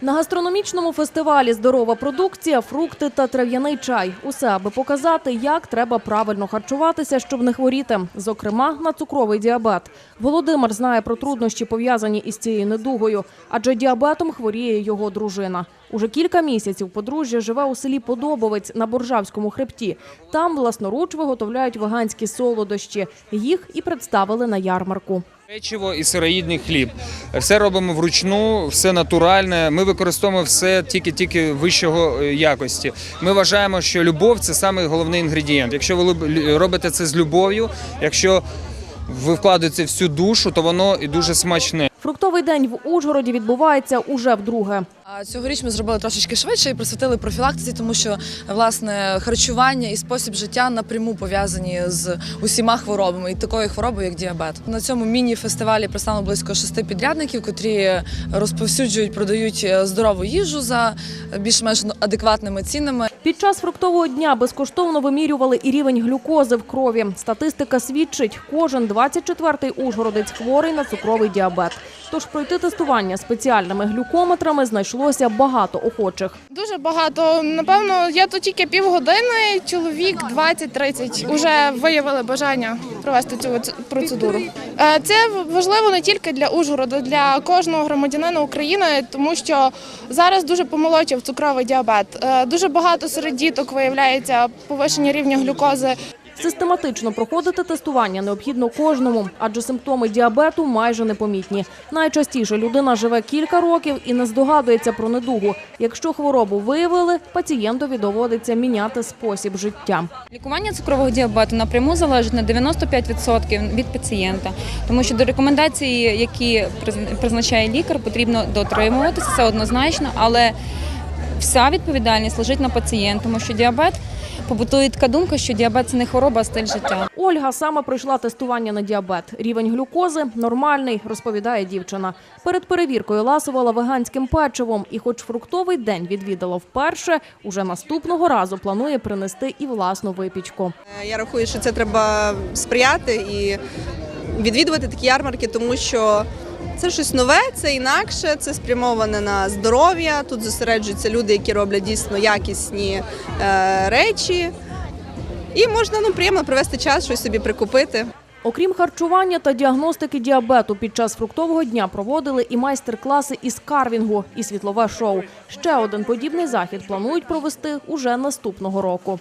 На гастрономічному фестивалі здорова продукція, фрукти та трав'яний чай. Усе аби показати, як треба правильно харчуватися, щоб не хворіти. Зокрема, на цукровий діабет. Володимир знає про труднощі, пов'язані із цією недугою, адже діабетом хворіє його дружина. Уже кілька місяців подружжя живе у селі Подобовець на Боржавському хребті. Там власноруч виготовляють веганські солодощі. Їх і представили на ярмарку. Печиво і сироїдний хліб. Все робимо вручну, все натуральне. Ми використовуємо все тільки-тільки вищого е, якості. Ми вважаємо, що любов це самий головний інгредієнт. Якщо ви робите це з любов'ю, якщо ви вкладаєте всю душу, то воно і дуже смачне. Фруктовий день в Ужгороді відбувається уже вдруге. Цьогоріч ми зробили трошечки швидше і присвятили профілактиці, тому що власне харчування і спосіб життя напряму пов'язані з усіма хворобами і такою хворобою, як діабет. На цьому міні-фестивалі представлено близько шести підрядників, котрі розповсюджують, продають е, здорову їжу за більш-менш адекватними цінами. Під час фруктового дня безкоштовно вимірювали і рівень глюкози в крові. Статистика свідчить, кожен 24-й ужгородець хворий на цукровий діабет. Тож пройти тестування спеціальними глюкометрами знайшлося багато охочих. Дуже багато. Напевно, я тут тільки півгодини, чоловік 20-30 вже виявили бажання провести цю процедуру. Е, Це важливо не тільки для Ужгорода, для кожного громадянина України, тому що зараз дуже помолодшав цукровий діабет. Е, Дуже багато серед діток виявляється повищення рівня глюкози. Систематично проходити тестування необхідно кожному, адже симптоми діабету майже непомітні. Найчастіше людина живе кілька років і не здогадується про недугу. Якщо хворобу виявили, пацієнтові доводиться міняти спосіб життя. Лікування цукрового діабету напряму залежить на 95% від пацієнта, тому що до рекомендацій, які приз- призначає лікар, потрібно дотримуватися, це однозначно, але вся відповідальність лежить на пацієнт, тому що діабет побутує така думка, що діабет це не хвороба, а стиль життя. Ольга саме пройшла тестування на діабет. Рівень глюкози нормальний, розповідає дівчина. Перед перевіркою ласувала веганським печивом, і, хоч фруктовий день відвідала вперше, уже наступного разу планує принести і власну випічку. Е, Я рахую, що це треба сприяти і відвідувати такі ярмарки, тому що це щось нове, це інакше, це спрямоване на здоров'я. Тут зосереджуються люди, які роблять дійсно якісні е, речі. І можна ну, приємно провести час, щось собі прикупити. Окрім харчування та діагностики діабету, під час фруктового дня проводили і майстер-класи із карвінгу, і світлове шоу. Ще один подібний захід планують провести уже наступного року.